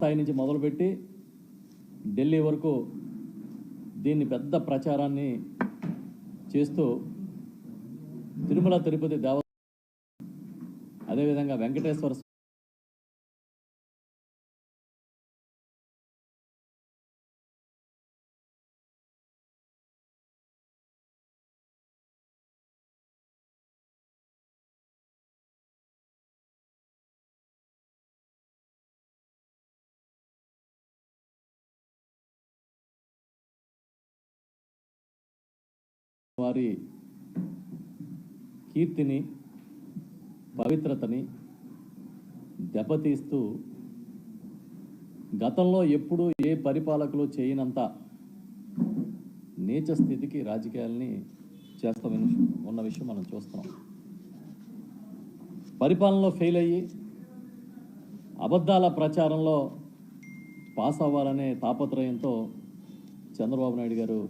స్థాయి నుంచి మొదలుపెట్టి ఢిల్లీ వరకు దీన్ని పెద్ద ప్రచారాన్ని చేస్తూ తిరుమల తిరుపతి దేవ అదేవిధంగా వెంకటేశ్వర వారి కీర్తిని పవిత్రతని దెబ్బతీస్తూ గతంలో ఎప్పుడూ ఏ పరిపాలకులు చేయనంత నీచ స్థితికి రాజకీయాల్ని చేస్తామని ఉన్న విషయం మనం చూస్తున్నాం. పరిపాలనలో ఫెయిల్ అయ్యి అబద్ధాల ప్రచారంలో పాస్ అవ్వాలనే తాపత్రయంతో చంద్రబాబు నాయుడు గారు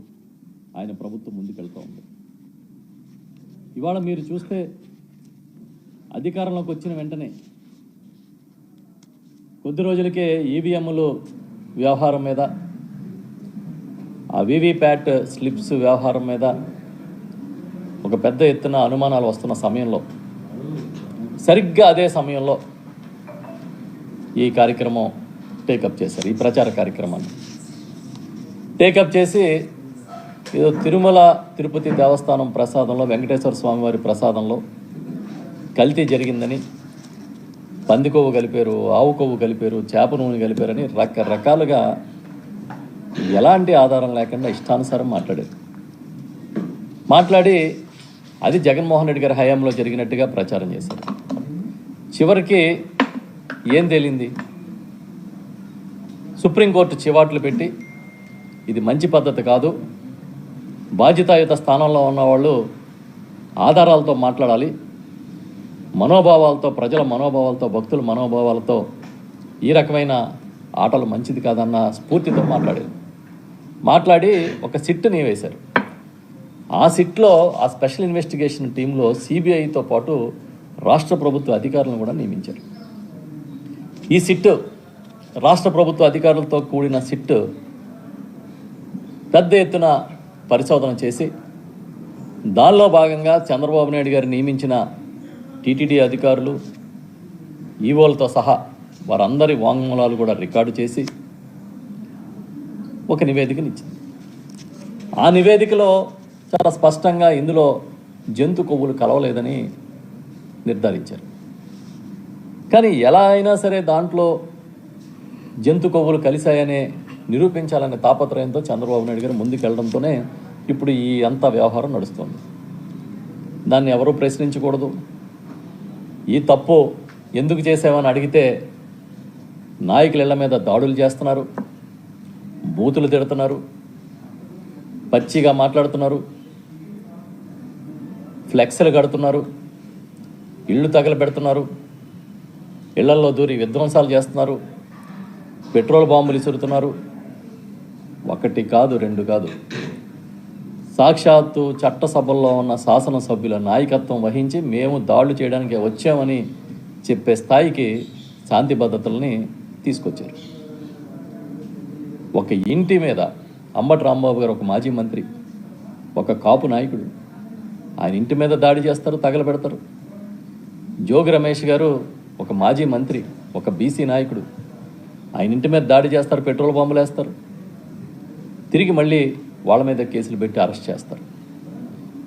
ఆయన ప్రభుత్వం ముందుకెళ్తూ ఉంది. ఇవాళ మీరు చూస్తే అధికారంలోకి వచ్చిన వెంటనే కొద్ది రోజులకే ఈవీఎంలు వ్యవహారం మీద ఆ వివిప్యాట్ స్లిప్స్ వ్యవహారం మీద ఒక పెద్ద ఎత్తున అనుమానాలు వస్తున్న సమయంలో సరిగ్గా అదే సమయంలో ఈ కార్యక్రమం టేకప్ చేశారు ఈ ప్రచార కార్యక్రమాన్ని. టేకప్ చేసి ఏదో తిరుమల తిరుపతి దేవస్థానం ప్రసాదంలో వెంకటేశ్వర స్వామి వారి ప్రసాదంలో కల్తీ జరిగిందని పంది కొవ్వు కలిపారు ఆవు కొవ్వు కలిపారు చేప నూనె కలిపారని రకరకాలుగా ఎలాంటి ఆధారం లేకుండా ఇష్టానుసారం మాట్లాడారు. మాట్లాడి అది జగన్మోహన్ రెడ్డి గారి హయాంలో జరిగినట్టుగా ప్రచారం చేశారు. చివరికి ఏం తేలింది? సుప్రీంకోర్టు చివాట్లు పెట్టి ఇది మంచి పద్ధతి కాదు బాధ్యతాయుత స్థానంలో ఉన్నవాళ్ళు ఆధారాలతో మాట్లాడాలి మనోభావాలతో ప్రజల మనోభావాలతో భక్తుల మనోభావాలతో ఈ రకమైన ఆటలు మంచిది కాదన్న స్ఫూర్తితో మాట్లాడారు. మాట్లాడి ఒక సిట్ని వేశారు. ఆ సిట్లో ఆ స్పెషల్ ఇన్వెస్టిగేషన్ టీంలో సిబిఐతో పాటు రాష్ట్ర ప్రభుత్వ అధికారులను కూడా నియమించారు. ఈ సిట్ రాష్ట్ర ప్రభుత్వ అధికారులతో కూడిన సిట్ పెద్ద ఎత్తున పరిశోధన చేసి దానిలో భాగంగా చంద్రబాబు నాయుడు గారు నియమించిన టీటీడీ అధికారులు ఈవోలతో సహా వారందరి వాంగ్మూలాలు కూడా రికార్డు చేసి ఒక నివేదికనిచ్చింది ఆ నివేదికలో చాలా స్పష్టంగా ఇందులో జంతు కొవ్వులు కలవలేదని నిర్ధారించారు. కానీ ఎలా అయినా సరే దాంట్లో జంతు కొవ్వులు కలిశాయనే నిరూపించాలనే తాపత్రయంతో చంద్రబాబు నాయుడు గారు ముందుకెళ్ళడంతోనే ఇప్పుడు ఈ అంత వ్యవహారం నడుస్తుంది. దాన్ని ఎవరూ ప్రశ్నించకూడదు. ఈ తప్పు ఎందుకు చేసామని అడిగితే నాయకుల ఇళ్ళ మీద దాడులు చేస్తున్నారు బూతులు తిడుతున్నారు పచ్చిగా మాట్లాడుతున్నారు ఫ్లెక్స్లు కడుతున్నారు ఇళ్ళు తగలబెడుతున్నారు ఇళ్ళల్లో దూరి విధ్వంసాలు చేస్తున్నారు పెట్రోల్ బాంబులు ఇసురుతున్నారు ఒకటి కాదు రెండు కాదు. సాక్షాత్తు చట్టసభల్లో ఉన్న శాసనసభ్యుల నాయకత్వం వహించి మేము దాడులు చేయడానికి వచ్చామని చెప్పే స్థాయికి శాంతి భద్రతల్ని తీసుకొచ్చారు. ఒక ఇంటి మీద అంబటి రాంబాబు గారు ఒక మాజీ మంత్రి ఒక కాపు నాయకుడు. ఆయన ఇంటి మీద దాడి చేస్తారు తగలబెడతారు. జోగి రమేష్ గారు ఒక మాజీ మంత్రి ఒక బీసీ నాయకుడు. ఆయన ఇంటి మీద దాడి చేస్తారు పెట్రోల్ బాంబులు వేస్తారు తిరిగి మళ్ళీ వాళ్ళ మీద కేసులు పెట్టి అరెస్ట్ చేస్తారు.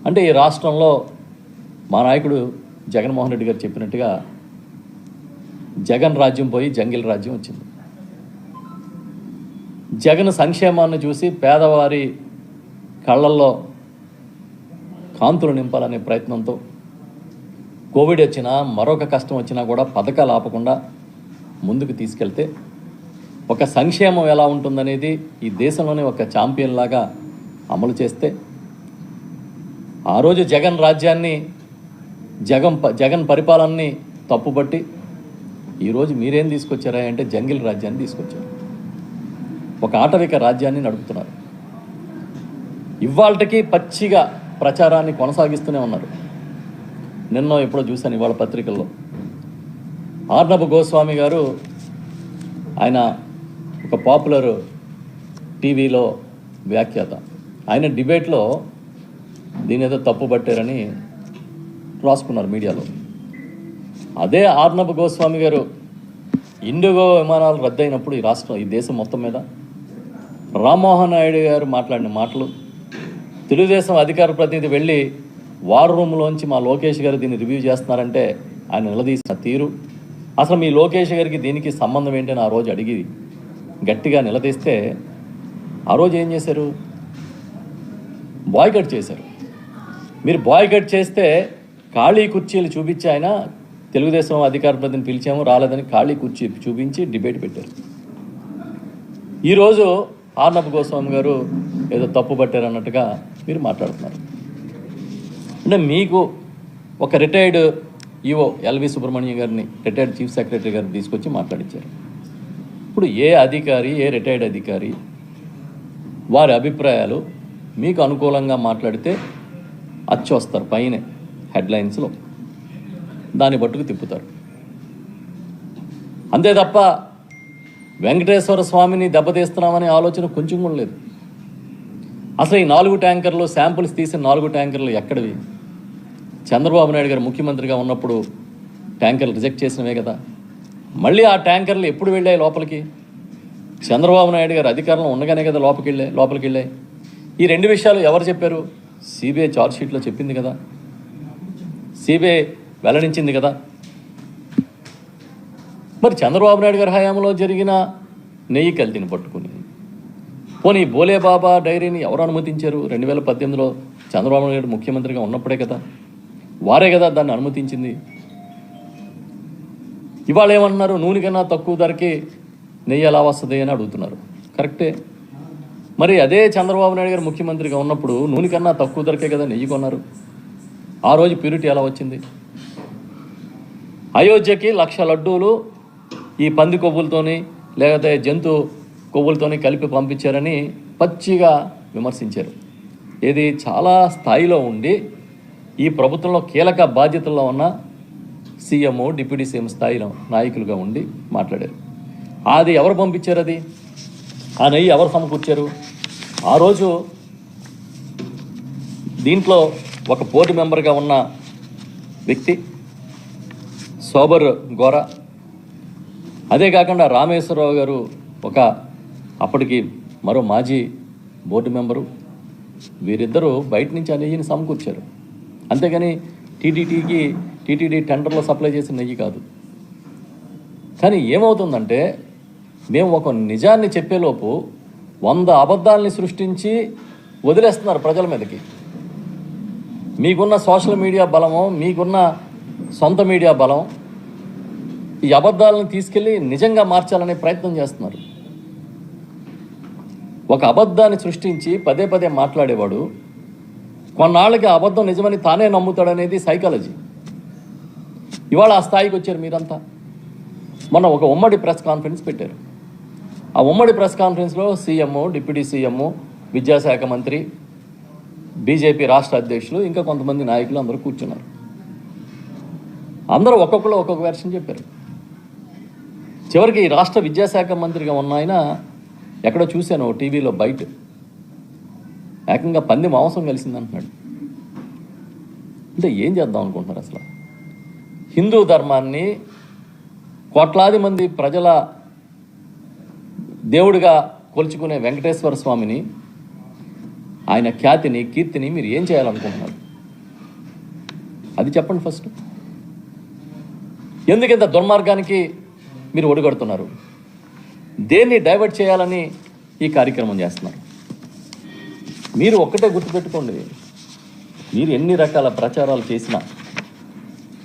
అంటే ఈ రాష్ట్రంలో మా నాయకుడు జగన్మోహన్ రెడ్డి గారు చెప్పినట్టుగా జగన్ రాజ్యం పోయి జంగిల్ రాజ్యం వచ్చింది. జగన్ సంక్షేమాన్ని చూసి పేదవారి కళ్ళల్లో కాంతులు నింపాలనే ప్రయత్నంతో కోవిడ్ వచ్చినా మరొక కష్టం వచ్చినా కూడా పథకాలు ఆపకుండా ముందుకు తీసుకెళ్తే ఒక సంక్షేమం ఎలా ఉంటుందనేది ఈ దేశంలోనే ఒక ఛాంపియన్ లాగా అమలు చేస్తే ఆ రోజు జగన్ రాజ్యాన్ని జగన్ ప- జగన్ పరిపాలనని తప్పుపట్టి ఈరోజు మీరేం తీసుకొచ్చారా అంటే జంగిల్ రాజ్యాన్ని తీసుకొచ్చారు. ఒక ఆటవిక రాజ్యాన్ని నడుపుతున్నారు. ఇవాళకి పచ్చిగా ప్రచారాన్ని కొనసాగిస్తూనే ఉన్నారు. నిన్న ఎప్పుడో చూశాను ఇవాళ పత్రికల్లో. ఆర్నబ గోస్వామి గారు ఆయన ఒక పాపులర్ టీవీలో వ్యాఖ్యాత. ఆయన డిబేట్లో దీని ఏదో తప్పు పట్టారని రాసుకున్నారు మీడియాలో. అదే ఆర్నబ్ గోస్వామి గారు ఇండిగో విమానాలు రద్దయినప్పుడు ఈ రాష్ట్రం ఈ దేశం మొత్తం మీద రామ్మోహన్ నాయుడు గారు మాట్లాడిన మాటలు తెలుగుదేశం అధికార ప్రతినిధి వెళ్ళి వార్ రూమ్లోంచి మా లోకేష్ గారు దీన్ని రివ్యూ చేస్తున్నారంటే ఆయన నిలదీసిన తీరు. అసలు మీ లోకేష్ గారికి దీనికి సంబంధం ఏంటని ఆ రోజు అడిగి గట్టిగా నిలదీస్తే ఆ రోజు ఏం చేశారు? బాయ్కట్ చేశారు. మీరు బాయ్కట్ చేస్తే ఖాళీ కుర్చీలు చూపించి ఆయన తెలుగుదేశం అధికార ప్రతిని పిలిచాము రాలేదని ఖాళీ కుర్చీ చూపించి డిబేట్ పెట్టారు. ఈరోజు ఆర్నబ్ గోస్వామి గారు ఏదో తప్పు పట్టారు అన్నట్టుగా మీరు మాట్లాడుతున్నారు. అంటే మీకు ఒక రిటైర్డ్ ఈఓ ఎల్వి సుబ్రహ్మణ్యం గారిని రిటైర్డ్ చీఫ్ సెక్రటరీ గారిని తీసుకొచ్చి మాట్లాడించారు ఇప్పుడు ఏ అధికారి ఏ రిటైర్డ్ అధికారి వారి అభిప్రాయాలు మీకు అనుకూలంగా మాట్లాడితే అచ్చొస్తారు పైన హెడ్లైన్స్లో. దాన్ని పట్టుకు తిప్పుతారు. అంతే తప్ప వెంకటేశ్వర స్వామిని దెబ్బతీస్తున్నామనే ఆలోచన కొంచెం కూడా లేదు. అసలు ఈ నాలుగు ట్యాంకర్లు శాంపుల్స్ తీసిన నాలుగు ట్యాంకర్లు ఎక్కడివి? చంద్రబాబు నాయుడు గారు ముఖ్యమంత్రిగా ఉన్నప్పుడు ట్యాంకర్లు రిజెక్ట్ చేసినవే కదా. మళ్ళీ ఆ ట్యాంకర్లు ఎప్పుడు వెళ్ళాయి లోపలికి? చంద్రబాబు నాయుడు గారు అధికారంలో ఉండగానే కదా లోపలికి వెళ్ళాయి లోపలికి వెళ్ళాయి. ఈ రెండు విషయాలు ఎవరు చెప్పారు? సిబిఐ చార్జ్ షీట్లో చెప్పింది కదా. సిబిఐ వెల్లడించింది కదా. మరి చంద్రబాబు నాయుడు గారి హయాంలో జరిగిన నెయ్యి కల్తీని పట్టుకుని పోనీ బోలే బాబా డైరీని ఎవరు అనుమతించారు? రెండు వేల పద్దెనిమిదిలో చంద్రబాబు నాయుడు ముఖ్యమంత్రిగా ఉన్నప్పుడే కదా. వారే కదా దాన్ని అనుమతించింది. ఇవాళ ఏమన్నారు నూనె కన్నా తక్కువ ధరకి నెయ్యి ఎలా వస్తుంది అని అడుగుతున్నారు. కరెక్టే? మరి అదే చంద్రబాబు నాయుడు గారు ముఖ్యమంత్రిగా ఉన్నప్పుడు నూనె కన్నా తక్కువ ధరకే కదా నెయ్యి కొన్నారు. ఆ రోజు ప్యూరిటీ ఎలా వచ్చింది? అయోధ్యకి లక్ష లడ్డూలు ఈ పంది కొవ్వులతోని లేకపోతే జంతు కొవ్వులతోని కలిపి పంపించారని పచ్చిగా విమర్శించారు. ఇది చాలా స్థాయిలో ఉండి ఈ ప్రభుత్వంలో కీలక బాధ్యతల్లో ఉన్న సీఎం డిప్యూటీ సీఎం స్థాయిలో నాయకులుగా ఉండి మాట్లాడారు. అది ఎవరు పంపించారు అది? ఆ నెయ్యి ఎవరు సమకూర్చారు? ఆ రోజు దీంట్లో ఒక బోర్డు మెంబర్గా ఉన్న వ్యక్తి సోబర్ గోర. అదే కాకుండా రామేశ్వరరావు గారు ఒక అప్పటికి మరో మాజీ బోర్డు మెంబరు వీరిద్దరూ బయట నుంచి ఆ నెయ్యిని సమకూర్చారు. అంతేగాని టీడీటీకి టీటీడీ టెండర్లో సప్లై చేసిన నెయ్యి కాదు. కానీ ఏమవుతుందంటే మేము ఒక నిజాన్ని చెప్పేలోపు వంద అబద్ధాలని సృష్టించి వదిలేస్తున్నారు ప్రజల మీదకి. మీకున్న సోషల్ మీడియా బలము మీకున్న సొంత మీడియా బలం ఈ అబద్ధాలను తీసుకెళ్ళి నిజంగా మార్చాలనే ప్రయత్నం చేస్తున్నారు. ఒక అబద్ధాన్ని సృష్టించి పదే పదే మాట్లాడేవాడు కొన్నాళ్ళకి అబద్ధం నిజమని తానే నమ్ముతాడనేది సైకాలజీ. ఇవాళ ఆ స్థాయికి వచ్చారు మీరంతా. మొన్న ఒక ఉమ్మడి ప్రెస్ కాన్ఫరెన్స్ పెట్టారు. ఆ ఉమ్మడి ప్రెస్ కాన్ఫరెన్స్లో సీఎం డిప్యూటీ సీఎం విద్యాశాఖ మంత్రి బీజేపీ రాష్ట్ర అధ్యక్షులు ఇంకా కొంతమంది నాయకులు అందరూ కూర్చున్నారు. అందరూ ఒక్కొక్కరు ఒక్కొక్క వెర్షన్ చెప్పారు. చివరికి ఈ రాష్ట్ర విద్యాశాఖ మంత్రిగా ఉన్న ఆయన ఎక్కడో చూశాను టీవీలో బయట. ఏకంగా పంది మాంసం కలిసింది అంటున్నాడు అంటే ఏం చేద్దాం అనుకుంటున్నారు అసలు? హిందూ ధర్మాన్ని కోట్లాది మంది ప్రజల దేవుడిగా కొలుచుకునే వెంకటేశ్వర స్వామిని ఆయన ఖ్యాతిని కీర్తిని మీరు ఏం చేయాలనుకుంటున్నారు? అది చెప్పండి ఫస్ట్. ఎందుకు ఇంత దుర్మార్గానికి మీరు ఒడిగడుతున్నారు? దేన్ని డైవర్ట్ చేయాలని ఈ కార్యక్రమం చేస్తున్నారు? మీరు ఒక్కటే గుర్తుపెట్టుకోండి మీరు ఎన్ని రకాల ప్రచారాలు చేసినా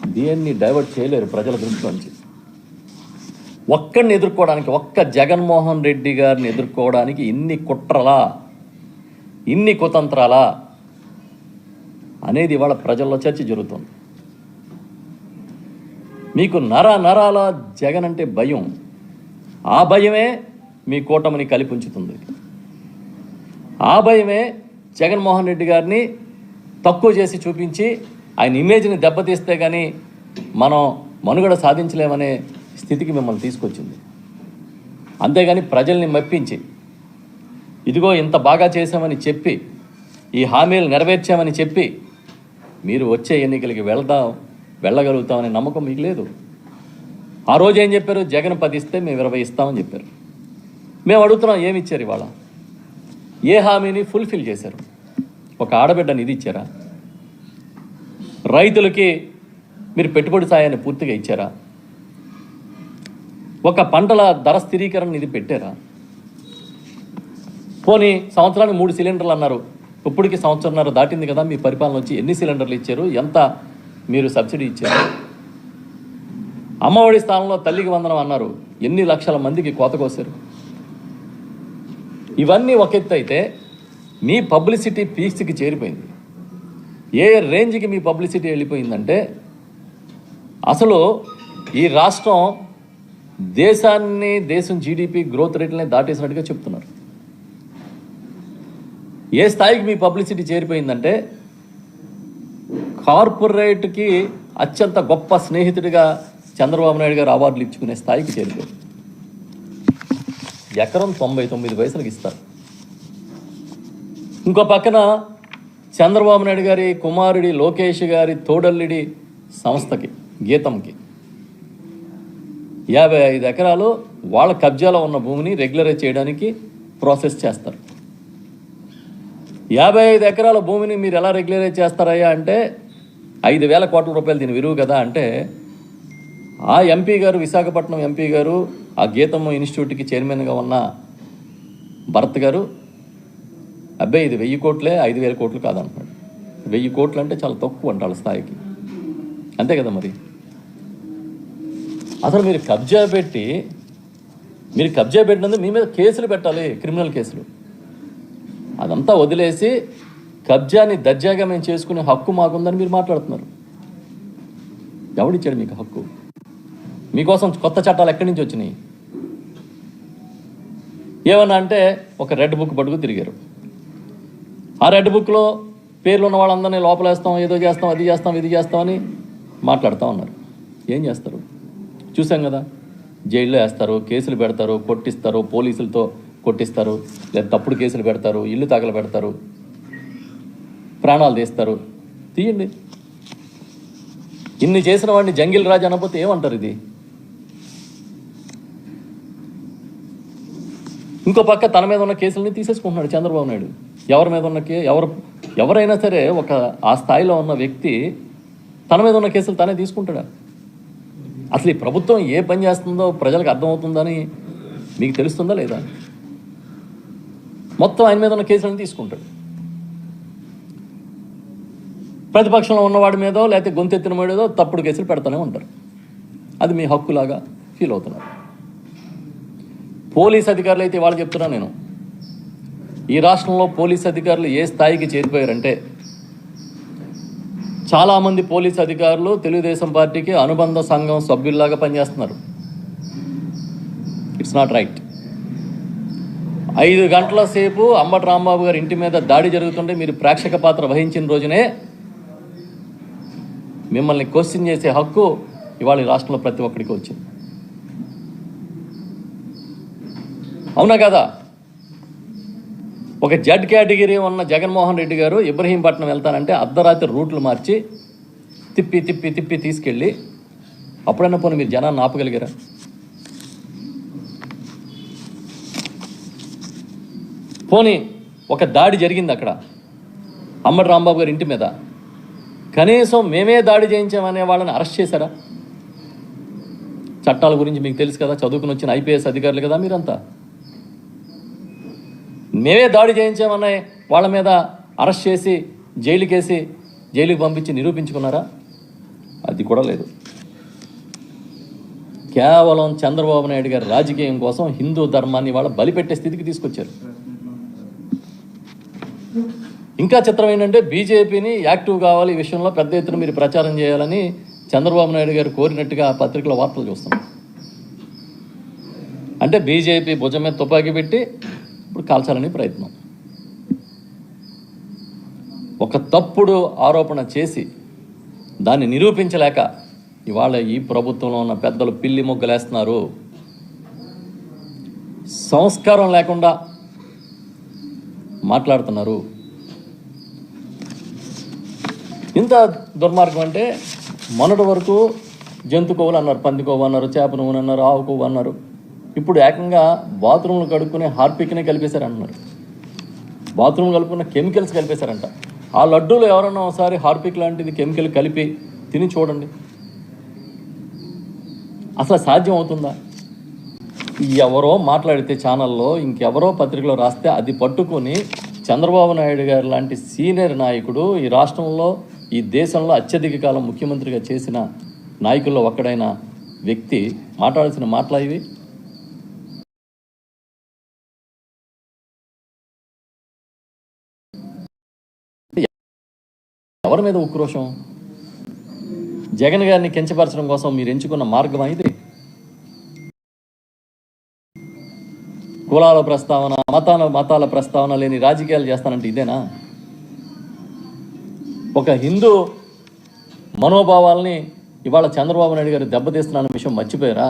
దేన్ని డైవర్ట్ చేయలేరు ప్రజల దృష్టిలోంచి ఒక్కడిని ఎదుర్కోవడానికి ఒక్క జగన్మోహన్ రెడ్డి గారిని ఎదుర్కోవడానికి ఇన్ని కుట్రలా ఇన్ని కుతంత్రాలా అనేది ఇవాళ ప్రజల్లో చర్చ జరుగుతుంది. మీకు నర నరాల జగన్ అంటే భయం. ఆ భయమే మీ కూటమిని కలిపి ఉంచుతుంది. ఆ భయమే జగన్మోహన్ రెడ్డి గారిని తక్కువ చేసి చూపించి ఆయన ఇమేజ్ని దెబ్బతీస్తే కానీ మనం మనుగడ సాధించలేమనే స్థితికి మిమ్మల్ని తీసుకొచ్చింది. అంతేగాని ప్రజల్ని మెప్పించి ఇదిగో ఇంత బాగా చేశామని చెప్పి ఈ హామీలు నెరవేర్చామని చెప్పి మీరు వచ్చే ఎన్నికలకి వెళ్దాం వెళ్ళగలుగుతామనే నమ్మకం మీకు లేదు. ఆ రోజు ఏం చెప్పారు? జగన్ పది ఇస్తే మేము ఇరవై ఇస్తామని చెప్పారు. మేము అడుగుతున్నాం ఏమి ఇచ్చారు ఇవాళ? ఏ హామీని ఫుల్ఫిల్ చేశారు? ఒక ఆడబిడ్డ నిధి ఇచ్చారా? రైతులకి మీరు పెట్టుబడి సాయాన్ని పూర్తిగా ఇచ్చారా? ఒక పంటల ధర స్థిరీకరణ ఇది పెట్టారా? పోనీ సంవత్సరానికి మూడు సిలిండర్లు అన్నారు. ఇప్పటికి సంవత్సరంన్నర దాటింది కదా మీ పరిపాలన వచ్చి ఎన్ని సిలిండర్లు ఇచ్చారు? ఎంత మీరు సబ్సిడీ ఇచ్చారు? అమ్మఒడి స్థానంలో తల్లికి వందనం అన్నారు. ఎన్ని లక్షల మందికి కోత కోసారు? ఇవన్నీ ఒక ఎత్తు అయితే మీ పబ్లిసిటీ పీక్స్కి చేరిపోయింది. ఏ రేంజ్కి మీ పబ్లిసిటీ వెళ్ళిపోయిందంటే అసలు ఈ రాష్ట్రం దేశాన్ని దేశం జీడిపి గ్రోత్ రేట్లని దాటేసినట్టుగా చెప్తున్నారు. ఏ స్థాయికి మీ పబ్లిసిటీ చేరిపోయిందంటే కార్పొరేట్కి అత్యంత గొప్ప స్నేహితుడిగా చంద్రబాబు నాయుడు గారు అవార్డులు ఇచ్చుకునే స్థాయికి చేరిపోయింది ఎకరం తొంభై తొమ్మిది పైసలకు ఇస్తారు. ఇంకో పక్కన చంద్రబాబు నాయుడు గారి కుమారుడి లోకేష్ గారి తోడల్లిడి సంస్థకి గీతంకి. యాభై ఐదు ఎకరాలు వాళ్ళ కబ్జాలో ఉన్న భూమిని రెగ్యులరైజ్ చేయడానికి ప్రాసెస్ చేస్తారు. యాభై ఐదు ఎకరాల భూమిని మీరు ఎలా రెగ్యులరైజ్ చేస్తారయ్యా అంటే ఐదు వేల కోట్ల రూపాయలు దీని విలువ కదా అంటే ఆ ఎంపీ గారు విశాఖపట్నం ఎంపీ గారు ఆ గీతమ్మ ఇన్స్టిట్యూట్కి చైర్మన్గా ఉన్న భరత్ గారు అబ్బాయి ఇది వెయ్యి కోట్లే ఐదు వేల కోట్లు కాదంటున్నాడు వెయ్యి కోట్లు అంటే చాలా తక్కువ అంట వాళ్ళ స్థాయికి. అంతే కదా మరి? అసలు మీరు కబ్జా పెట్టి మీరు కబ్జా పెట్టినందుకు మీ మీద కేసులు పెట్టాలి క్రిమినల్ కేసులు. అదంతా వదిలేసి కబ్జాని దర్జాగా మేము చేసుకునే హక్కు మాకుందని మీరు మాట్లాడుతున్నారు. ఎవడిచ్చాడు మీకు హక్కు? మీకోసం కొత్త చట్టాలు ఎక్కడి నుంచి వచ్చినాయి? ఏమన్నా అంటే ఒక రెడ్ బుక్ పట్టుకు తిరిగారు. ఆ రెడ్ బుక్లో పేర్లు ఉన్న వాళ్ళందరినీ లోపలేస్తాం ఏదో చేస్తాం అది చేస్తాం ఇది చేస్తామని మాట్లాడుతూ ఉన్నారు. ఏం చేస్తారు? చూసాం కదా? జైల్లో వేస్తారు కేసులు పెడతారు కొట్టిస్తారు పోలీసులతో కొట్టిస్తారు లేదా తప్పుడు కేసులు పెడతారు ఇల్లు తగల పెడతారు ప్రాణాలు తీస్తారు. తీయండి. ఇన్ని చేసిన వాడిని జంగిల్ రాజు అనకపోతే ఏమంటారు ఇది? ఇంకో పక్క తన మీద ఉన్న కేసులని తీసేసుకుంటున్నాడు చంద్రబాబు నాయుడు. ఎవరి మీద ఉన్న కే ఎవరు ఎవరైనా సరే ఒక ఆ స్థాయిలో ఉన్న వ్యక్తి తన మీద ఉన్న కేసులు తానే తీసుకుంటాడా? అసలు ఈ ప్రభుత్వం ఏ పని చేస్తుందో ప్రజలకు అర్థమవుతుందని మీకు తెలుస్తుందా లేదా? మొత్తం ఆయన మీద ఉన్న కేసులను తీసుకుంటాడు. ప్రతిపక్షంలో ఉన్నవాడి మీదో లేకపోతే గొంతెత్తిన వాడిదో తప్పుడు కేసులు పెడతానే ఉంటారు. అది మీ హక్కులాగా ఫీల్ అవుతున్నారు. పోలీస్ అధికారులు అయితే వాళ్ళు చెప్తున్నా నేను. ఈ రాష్ట్రంలో పోలీస్ అధికారులు ఏ స్థాయికి చేరిపోయారంటే చాలామంది పోలీస్ అధికారులు తెలుగుదేశం పార్టీకి అనుబంధ సంఘం సభ్యుల్లాగా పనిచేస్తున్నారు. ఇట్స్ నాట్ రైట్ ఐదు గంటల సేపు అంబటి రాంబాబు గారి ఇంటి మీద దాడి జరుగుతుంటే మీరు ప్రేక్షక పాత్ర వహించిన రోజునే మిమ్మల్ని క్వశ్చన్ చేసే హక్కు ఇవాళ ఈ రాష్ట్రంలో ప్రతి ఒక్కడికి వచ్చింది. అవునా కదా? ఒక జడ్ కేటగిరీ ఉన్న జగన్మోహన్ రెడ్డి గారు ఇబ్రహీంపట్నం వెళ్తానంటే అర్ధరాత్రి రూట్లు మార్చి తిప్పి తిప్పి తిప్పి తీసుకెళ్ళి అప్పుడైనా పోనీ మీరు జనాన్ని ఆపగలిగారా? పోనీ ఒక దాడి జరిగింది అక్కడ అమ్మడి రాంబాబు గారి ఇంటి మీద. కనీసం మేమే దాడి చేయించామనే వాళ్ళని అరెస్ట్ చేశారా? చట్టాల గురించి మీకు తెలుసు కదా చదువుకుని వచ్చిన ఐపీఎస్ అధికారులు కదా మీరంతా. మేమే దాడి చేయించామని వాళ్ళ మీద అరెస్ట్ చేసి జైలుకేసి జైలుకి పంపించి నిరూపించుకున్నారా? అది కూడా లేదు. కేవలం చంద్రబాబు నాయుడు గారి రాజకీయం కోసం హిందూ ధర్మాన్ని వాళ్ళ బలిపెట్టే స్థితికి తీసుకొచ్చారు. ఇంకా చిత్రం ఏంటంటే బీజేపీని యాక్టివ్ కావాలి ఈ విషయంలో పెద్ద ఎత్తున మీరు ప్రచారం చేయాలని చంద్రబాబు నాయుడు గారు కోరినట్టుగా పత్రికల వార్తలు చూస్తున్నాం. అంటే బీజేపీ భుజం మీద తుపాకీ పెట్టి ఇప్పుడు కాల్చాలని ప్రయత్నం. ఒక తప్పుడు ఆరోపణ చేసి దాన్ని నిరూపించలేక ఇవాళ ఈ ప్రభుత్వంలో ఉన్న పెద్దలు పిల్లి మొగ్గలేస్తున్నారు. సంస్కారం లేకుండా మాట్లాడుతున్నారు. ఇంత దుర్మార్గం అంటే మొన్నటి వరకు జంతు కొవ్వులు అన్నారు పంది కొవ్వు అన్నారు చేప నువ్వు అన్నారు ఆవు కొవ్వు అన్నారు. ఇప్పుడు ఏకంగా బాత్రూంలు కడుక్కునే హార్పిక్నే కలిపేశారు బాత్రూమ్ కలుపుకున్న కెమికల్స్ కలిపేశారంట. ఆ లడ్డూలు ఎవరన్నా ఒకసారి హార్పిక్ లాంటిది కెమికల్ కలిపి తిని చూడండి. అసలు సాధ్యం అవుతుందా? ఎవరో మాట్లాడితే ఛానల్లో ఇంకెవరో పత్రికలో రాస్తే అది పట్టుకొని చంద్రబాబు నాయుడు గారు లాంటి సీనియర్ నాయకుడు ఈ రాష్ట్రంలో ఈ దేశంలో అత్యధిక కాలం ముఖ్యమంత్రిగా చేసిన నాయకుల్లో ఒక్కడైన వ్యక్తి మాట్లాడాల్సిన మాటలు ఇవి? ఎవరి మీద ఉక్రోషం జగన్ గారిని కించపరచడం కోసం మీరు ఎంచుకున్న మార్గం ఇది? కులాల ప్రస్తావన మతాల మతాల ప్రస్తావన లేని రాజకీయాలు చేస్తానంటే ఇదేనా? ఒక హిందూ మనోభావాల్ని ఇవాళ చంద్రబాబు నాయుడు గారు దెబ్బతీస్తున్న విషయం మర్చిపోయారా?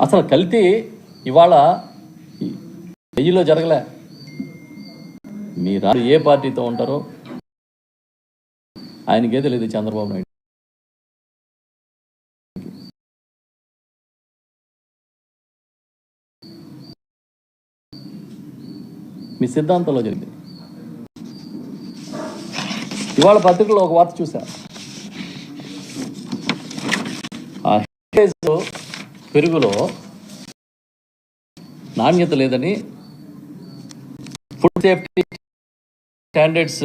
అసలు కల్తీ ఇవాళ వెయ్యిలో జరగలే. మీరు ఏ పార్టీతో ఉంటారో ఆయనకే తెలియదు చంద్రబాబు నాయుడు. మీ సిద్ధాంతంలో జరిగింది. ఇవాళ పత్రికలో ఒక వార్త చూసా ఆ హెరిటేజ్ పెరుగులో నాణ్యత లేదని food safety standards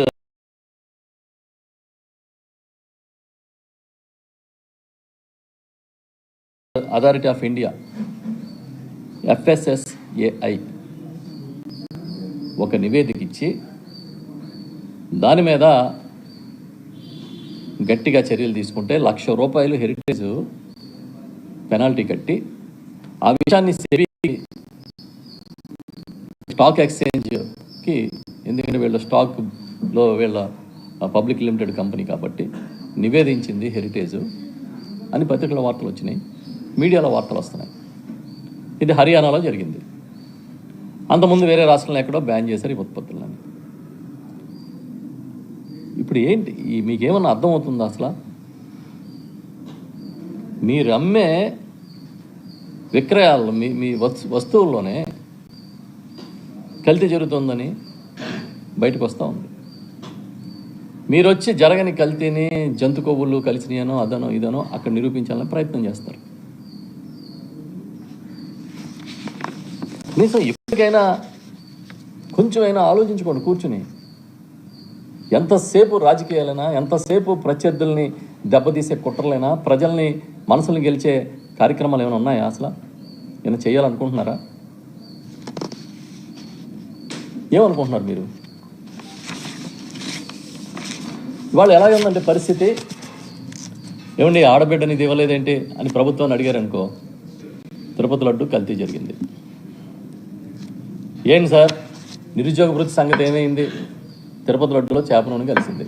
authority of India FSSAI ఒక నివేదిక ఇచ్చి దాని మీద గట్టిగా చర్యలు తీసుకుంటే లక్ష రూపాయలు హెరిటేజ్ పెనాల్టీ కట్టి ఆ విషయాన్ని సెబీ స్టాక్ ఎక్స్చేంజ్కి ఎందుకంటే వీళ్ళ స్టాక్లో వీళ్ళ పబ్లిక్ లిమిటెడ్ కంపెనీ కాబట్టి నివేదించింది హెరిటేజ్ అని పత్రికల వార్తలు వచ్చినాయి మీడియాలో వార్తలు వస్తున్నాయి. ఇది హర్యానాలో జరిగింది. అంతకుముందు వేరే రాష్ట్రంలో ఎక్కడో బ్యాన్ చేశారు ఈ ఉత్పత్తులని. ఇప్పుడు ఏంటి? ఈ మీకేమన్నా అర్థమవుతుందా అసలు? మీరు అమ్మే విక్రయాల్లో మీ మీ వస్తు వస్తువుల్లోనే కల్తీ జరుగుతుందని బయటకు వస్తూ ఉంది. మీరు వచ్చి జరగని కల్తీని జంతు కొవ్వులు కలిసినాయనో అదనో ఇదనో అక్కడ నిరూపించాలని ప్రయత్నం చేస్తారు. కనీసం ఇప్పటికైనా కొంచెమైనా ఆలోచించుకోండి కూర్చుని. ఎంతసేపు రాజకీయాలైనా ఎంతసేపు ప్రత్యర్థుల్ని దెబ్బతీసే కుట్రలైనా ప్రజల్ని మనసుల్ని గెలిచే కార్యక్రమాలు ఏమైనా ఉన్నాయా అసలు? ఏమైనా చేయాలనుకుంటున్నారా? ఏమనుకుంటున్నారు మీరు? ఇవాళ ఎలా ఉందంటే పరిస్థితి? ఏమండి ఆడబిడ్డని ఇది ఇవ్వలేదేంటి అని ప్రభుత్వాన్ని అడిగారు అనుకో తిరుపతి లడ్డు కల్తీ జరిగింది. ఏంటి సార్? నిరుద్యోగ వృత్తి సంగతి ఏమైంది? తిరుపతి లడ్డులో చేప నూనె కలిసింది.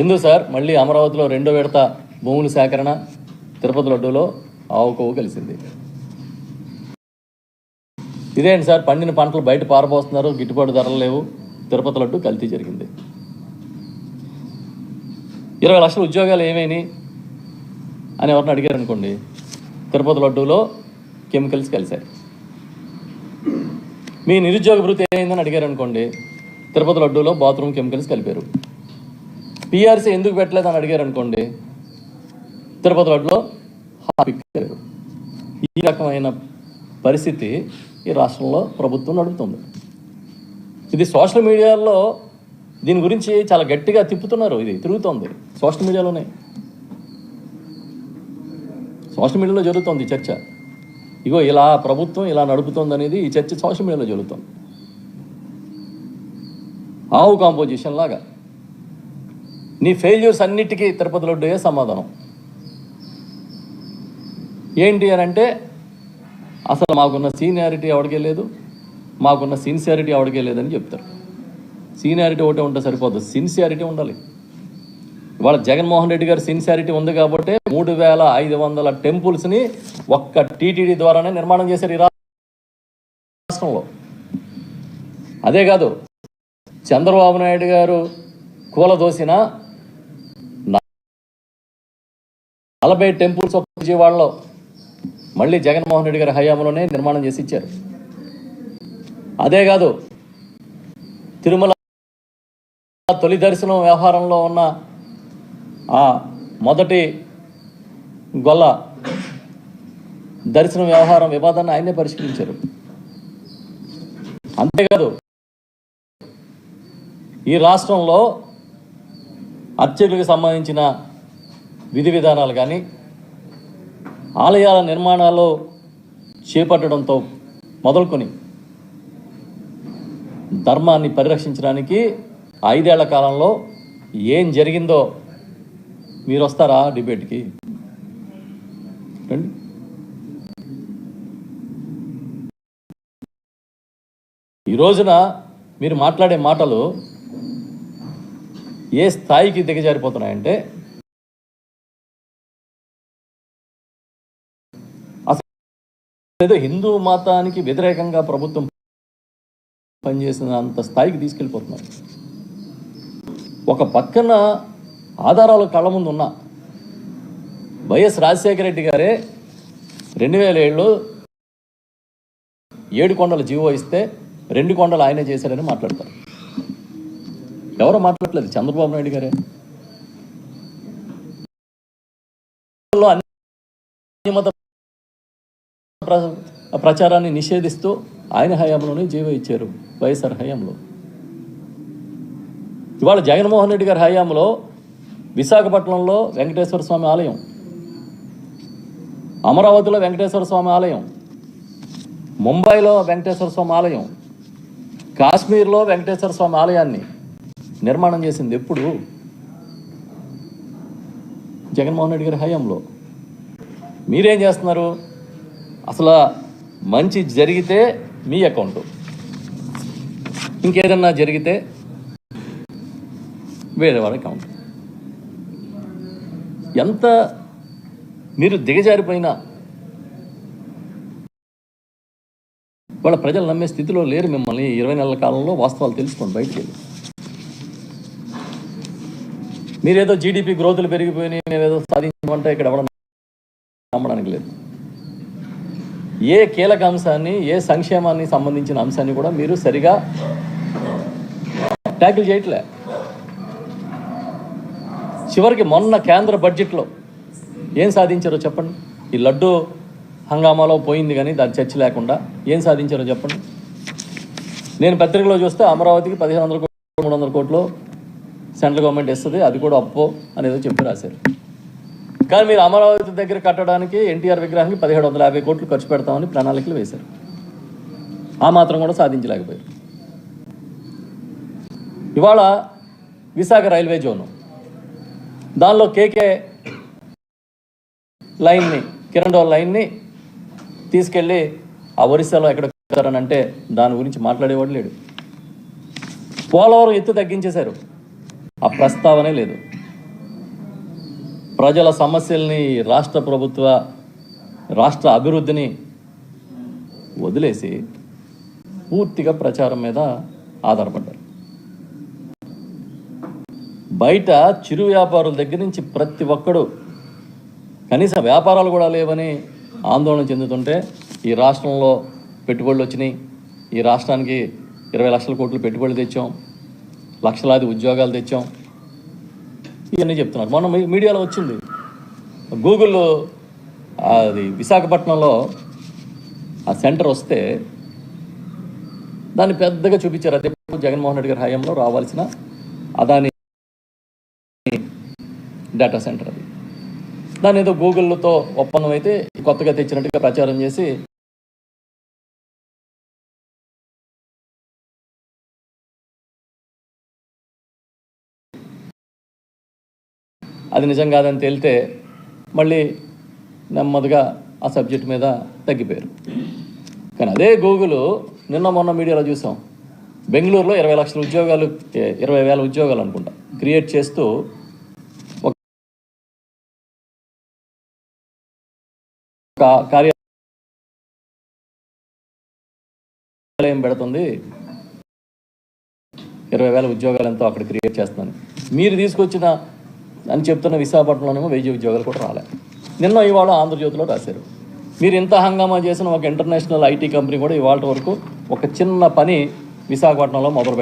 ఎందుకు సార్? మళ్ళీ అమరావతిలో రెండో విడత భూముల సేకరణ తిరుపతి లడ్డూలో ఆవు కొవ్వు కలిసింది. ఇదేంటి సార్? పండిన పంటలు బయట పారబోస్తున్నారు గిట్టుబాటు ధరలు లేవు తిరుపతి లడ్డు కల్తీ జరిగింది. ఇరవై లక్షల ఉద్యోగాలు ఏమైనాయి అని ఎవరిని అడిగారు అనుకోండి. తిరుపతి లడ్డూలో కెమికల్స్ కలిశాయి. మీ నిరుద్యోగ భృతి ఏమైందని అడిగారు అనుకోండి. తిరుపతి లడ్డూలో బాత్రూమ్ కెమికల్స్ కలిపారు. పిఆర్సీ ఎందుకు పెట్టలేదు అని అడిగారు అనుకోండి. తిరుపతి లడ్డులో హాపిక్ కలిపారు. ఈ రకమైన పరిస్థితి ఈ రాష్ట్రంలో ప్రభుత్వం నడుపుతుంది. ఇది సోషల్ మీడియాలో దీని గురించి చాలా గట్టిగా తిప్పుతున్నారు. ఇది తిరుగుతోంది సోషల్ మీడియాలోనే. సోషల్ మీడియాలో జరుగుతోంది చర్చ. ఇగో ఇలా ప్రభుత్వం ఇలా నడుపుతోంది అనేది ఈ చర్చ సోషల్ మీడియాలో జరుగుతోంది. ఆవు కాంపోజిషన్ లాగా. నీ ఫెయిల్యూర్స్ అన్నిటికీ తిరుపతి లడ్డుయే సమాధానం. ఏంటి అని అంటే అసలు మాకున్న సీనియారిటీ ఎవడికే లేదు మాకున్న సిన్సియారిటీ ఎవడికే లేదని చెప్తారు. సీనియారిటీ ఒకటే ఉంటే సరిపోదు సిన్సియారిటీ ఉండాలి. ఇవాళ జగన్మోహన్ రెడ్డి గారి సిన్సియారిటీ ఉంది కాబట్టి మూడు వేల ఐదు వందల టెంపుల్స్ని ఒక్క టీటీడీ ద్వారానే నిర్మాణం చేశారు ఈ రాష్ట్రంలో. అదే కాదు చంద్రబాబు నాయుడు గారు కూలదోసిన నలభై టెంపుల్స్ ఒక్క విజయవాడలో మళ్ళీ జగన్మోహన్ రెడ్డి గారి హయాంలోనే నిర్మాణం చేసి ఇచ్చారు. అదే కాదు తిరుమల తొలి దర్శనం వ్యవహారంలో ఉన్న ఆ మొదటి గొల్ల దర్శనం వ్యవహారం వివాదాన్ని ఆయనే పరిష్కరించారు. అంతేకాదు ఈ రాష్ట్రంలో అర్చకులకు సంబంధించిన విధి విధానాలు కానీ ఆలయాల నిర్మాణాలు చేపట్టడంతో మొదలుకొని ధర్మాన్ని పరిరక్షించడానికి ఐదేళ్ళ కాలంలో ఏం జరిగిందో మీరు వస్తారా డిబేట్కి? రండి. ఈ రోజున మీరు మాట్లాడే మాటలు ఏ స్థాయికి దిగజారిపోతున్నాయంటే అసలు ఏదో హిందూ మతానికి వ్యతిరేకంగా ప్రభుత్వం పనిచేసిన అంత స్థాయికి తీసుకెళ్ళిపోతున్నారు. ఒక పక్కన ఆధారాలు కళ్ళ ముందు ఉన్న. వైఎస్ రాజశేఖర రెడ్డి గారే రెండు వేల ఏళ్ళు ఏడు కొండలు జీవో ఇస్తే రెండు కొండలు ఆయనే చేశారని మాట్లాడతారు. ఎవరో మాట్లాడలేదు? చంద్రబాబు నాయుడు గారే. మత ప్ర- ప్రచారాన్ని నిషేధిస్తూ ఆయన హయాంలోనే జీవో ఇచ్చారు వైఎస్ఆర్ హయాంలో. ఇవాళ జగన్మోహన్ రెడ్డి గారి హయాంలో విశాఖపట్నంలో వెంకటేశ్వర స్వామి ఆలయం అమరావతిలో వెంకటేశ్వర స్వామి ఆలయం ముంబైలో వెంకటేశ్వర స్వామి ఆలయం కాశ్మీర్లో వెంకటేశ్వర స్వామి ఆలయాన్ని నిర్మాణం చేసింది ఎప్పుడు? జగన్మోహన్ రెడ్డి గారి హయాంలో. మీరేం చేస్తున్నారు? అసలు మంచి జరిగితే మీ అకౌంట్. ఇంకేదన్నా జరిగితే వేరే వాళ్ళకి అకౌంట్ ఎంత మీరు దిగజారిపోయినా వాళ్ళ ప్రజలు నమ్మే స్థితిలో లేరు మిమ్మల్ని ఇరవై నెలల కాలంలో వాస్తవాలు తెలుసుకోండి బయటికి మీరేదో జీడిపి గ్రోతులు పెరిగిపోయినాయి మేమేదో సాధించమంటే ఇక్కడ ఎవడ నమ్మడానికి లేదు. ఏ కీలక అంశాన్ని ఏ సంక్షేమాన్ని సంబంధించిన అంశాన్ని కూడా మీరు సరిగా ట్యాకిల్ చేయట్లే. చివరికి మొన్న కేంద్ర బడ్జెట్లో ఏం సాధించారో చెప్పండి. ఈ లడ్డు హంగామాలో పోయింది కానీ దాని చర్చ లేకుండా ఏం సాధించారో చెప్పండి. నేను పత్రికలో చూస్తే అమరావతికి పదిహేను వందల కోట్లు మూడు వందల కోట్లు సెంట్రల్ గవర్నమెంట్ ఇస్తుంది అది కూడా అప్పో అనేదో చెప్పి రాశారు. కానీ మీరు అమరావతి దగ్గర కట్టడానికి ఎన్టీఆర్ విగ్రహానికి పదిహేడు వందల యాభై కోట్లు ఖర్చు పెడతామని ప్రణాళికలు వేశారు. ఆ మాత్రం కూడా సాధించలేకపోయారు. ఇవాళ విశాఖ రైల్వే జోను. దానిలో కేకే లైన్ని కిరణ్ లైన్ని తీసుకెళ్ళి ఆ ఒరిస్సాలో ఎక్కడ కట్టారని అంటే దాని గురించి మాట్లాడేవాడు లేడు. పోలవరం ఎత్తు తగ్గించేశారు. ఆ ప్రస్తావనే లేదు. ప్రజల సమస్యల్ని రాష్ట్ర ప్రభుత్వ రాష్ట్ర అభివృద్ధిని వదిలేసి పూర్తిగా ప్రచారం మీద ఆధారపడ్డారు. బయట చిరు వ్యాపారుల దగ్గర నుంచి ప్రతి ఒక్కడు కనీస వ్యాపారాలు కూడా లేవని ఆందోళన చెందుతుంటే ఈ రాష్ట్రంలో పెట్టుబడులు వచ్చినాయి. ఈ రాష్ట్రానికి ఇరవై లక్షల కోట్లు పెట్టుబడులు తెచ్చాం. లక్షలాది ఉద్యోగాలు తెచ్చాం. ఇవన్నీ చెప్తున్నారు. మొన్న మీడియాలో వచ్చింది. గూగుల్ అది విశాఖపట్నంలో ఆ సెంటర్ వస్తే దాన్ని పెద్దగా చూపించారు. అదే జగన్మోహన్ రెడ్డి గారి హయాంలో రావాల్సిన అదాని డేటా సెంటర్ అది. దాని ఏదో గూగుల్తో ఒప్పందం అయితే కొత్తగా తెచ్చినట్టుగా ప్రచారం చేసి అది నిజం కాదని తేలితే మళ్ళీ నెమ్మదిగా ఆ సబ్జెక్ట్ మీద తగ్గిపోయారు. కానీ అదే గూగుల్ నిన్న మొన్న మీడియాలో చూసాం. బెంగళూరులో ఇరవై లక్షల ఉద్యోగాలు ఇరవై వేల ఉద్యోగాలు అనుకుంటా. క్రియేట్ చేస్తూ ఒక కార్యాలయం పెడుతుంది. ఇరవై వేల ఉద్యోగాలంతా అక్కడ క్రియేట్ చేస్తున్నాను. మీరు తీసుకొచ్చిన అని చెప్తున్న విశాఖపట్నంలోనేమో వెయ్యి ఉద్యోగాలు కూడా రాలే. నిన్న ఇవాళ ఆంధ్రజ్యోతిలో రాశారు. మీరు ఇంత హంగామా చేసిన ఒక ఇంటర్నేషనల్ ఐటీ కంపెనీ కూడా ఇవాళ వరకు ఒక చిన్న పని విశాఖపట్నంలో మొదలుపెట్టారు.